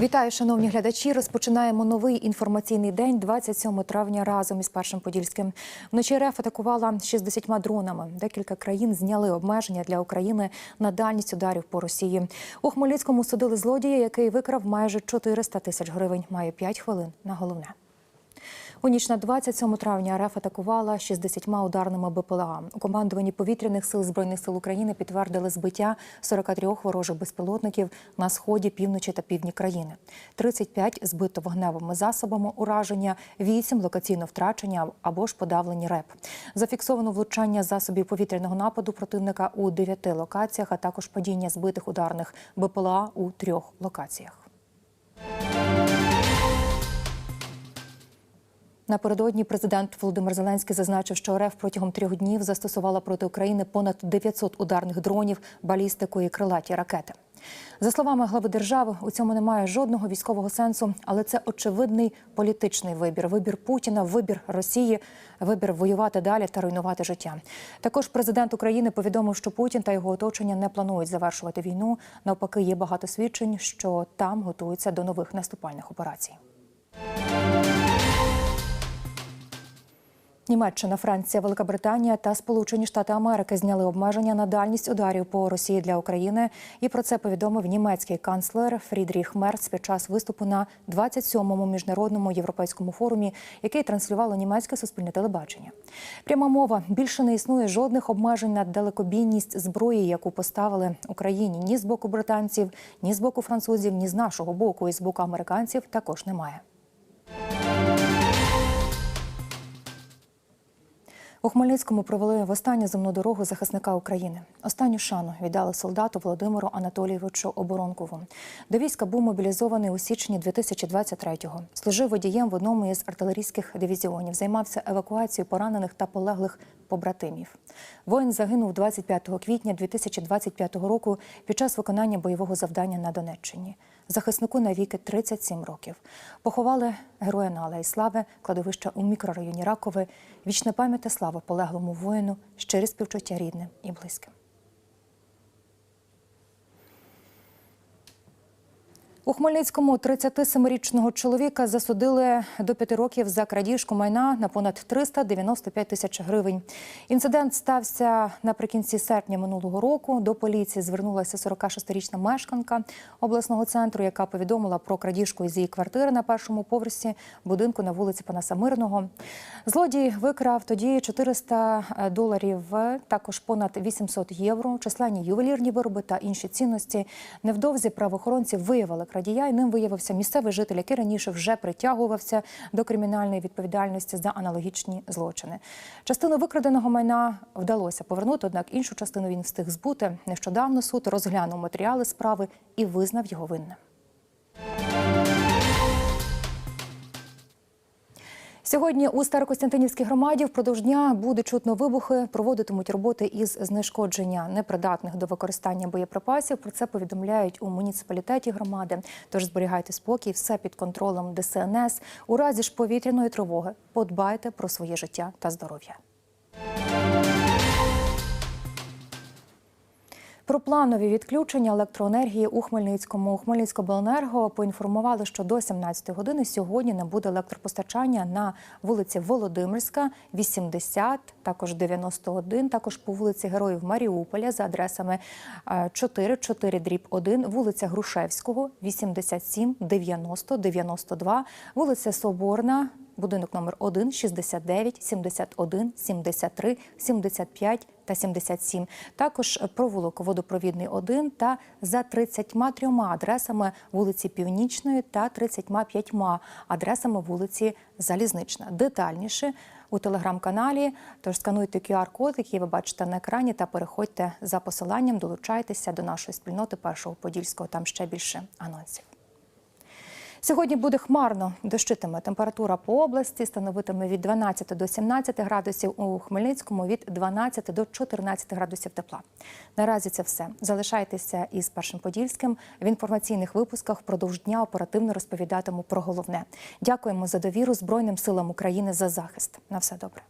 Вітаю, шановні глядачі. Розпочинаємо новий інформаційний день 27 травня разом із першим подільським. Вночі РФ атакувала 60 дронами. Декілька країн зняли обмеження для України на дальність ударів по Росії. У Хмельницькому судили злодія, який викрав майже 400 тисяч гривень. Має 5 хвилин на головне. У ніч на 27 травня РФ атакувала 60 ударними БПЛА. У командуванні повітряних сил збройних сил України підтвердили збиття 43 ворожих безпілотників на сході, півночі та півдні країни. 35 збито вогневими засобами ураження, 8 локаційно втрачення або ж подавлені РЕП. Зафіксовано влучання засобів повітряного нападу противника у 9 локаціях, а також падіння збитих ударних БПЛА у трьох локаціях. Напередодні президент Володимир Зеленський зазначив, що РФ протягом трьох днів застосувала проти України понад 900 ударних дронів, балістику і крилаті ракети. За словами глави держави, у цьому немає жодного військового сенсу, але це очевидний політичний вибір. Вибір Путіна, вибір Росії, вибір воювати далі та руйнувати життя. Також президент України повідомив, що Путін та його оточення не планують завершувати війну. Навпаки, є багато свідчень, що там готуються до нових наступальних операцій. Німеччина, Франція, Велика Британія та Сполучені Штати Америки зняли обмеження на дальність ударів по Росії для України. І про це повідомив німецький канцлер Фрідріх Мерц під час виступу на 27-му міжнародному європейському форумі, який транслювало німецьке суспільне телебачення. Пряма мова більше не існує жодних обмежень на далекобійність зброї, яку поставили Україні ні з боку британців, ні з боку французів, ні з нашого боку, і з боку американців також немає. У Хмельницькому провели в останню земну дорогу захисника України. Останню шану віддали солдату Володимиру Анатолійовичу Оборонкову. До війська був мобілізований у січні 2023-го. Служив водієм в одному із артилерійських дивізіонів. Займався евакуацією поранених та полеглих побратимів. Воїн загинув 25 квітня 2025 року під час виконання бойового завдання на Донеччині. Захиснику навіки 37 років. Поховали героя на Алеї Слави, кладовища у мікрорайоні Ракове. Вічна пам'ять та слава полеглому воїну, щирі співчуття рідним і близьким. У Хмельницькому 37-річного чоловіка засудили до п'яти років за крадіжку майна на понад 395 тисяч гривень. Інцидент стався наприкінці серпня минулого року. До поліції звернулася 46-річна мешканка обласного центру, яка повідомила про крадіжку із її квартири на першому поверсі будинку на вулиці Панаса Мирного. Злодій викрав тоді 400 доларів, також понад 800 євро, численні ювелірні вироби та інші цінності. Невдовзі правоохоронці виявили крадія, і ним виявився місцевий житель, який раніше вже притягувався до кримінальної відповідальності за аналогічні злочини. Частину викраденого майна вдалося повернути, однак іншу частину він встиг збути. Нещодавно суд розглянув матеріали справи і визнав його винним. Сьогодні у Старокостянтинівській громаді впродовж дня буде чутно вибухи, проводитимуть роботи із знешкодження непридатних до використання боєприпасів. Про це повідомляють у муніципалітеті громади. Тож зберігайте спокій, все під контролем ДСНС. У разі ж повітряної тривоги подбайте про своє життя та здоров'я. Про планові відключення електроенергії у Хмельницькому. У Хмельницькобленерго поінформували, що до 17 години сьогодні не буде електропостачання на вулиці Володимирська, 80, також 91, також по вулиці Героїв Маріуполя за адресами 4, 4 дріб 1, вулиця Грушевського, 87, 90, 92, вулиця Соборна, будинок номер 1, 69, 71, 73, 75 та 77. Також провулок водопровідний 1 та за 33 адресами вулиці Північної та 35 адресами вулиці Залізнична. Детальніше у телеграм-каналі. Тож скануйте QR-код, який ви бачите на екрані, та переходьте за посиланням, долучайтеся до нашої спільноти першого подільського. Там ще більше анонсів. Сьогодні буде хмарно, дощитиме. Температура по області становитиме від 12 до 17 градусів, у Хмельницькому від 12 до 14 градусів тепла. Наразі це все. Залишайтеся із Першим Подільським. В інформаційних випусках впродовж дня оперативно розповідатиму про головне. Дякуємо за довіру Збройним силам України за захист. На все добре.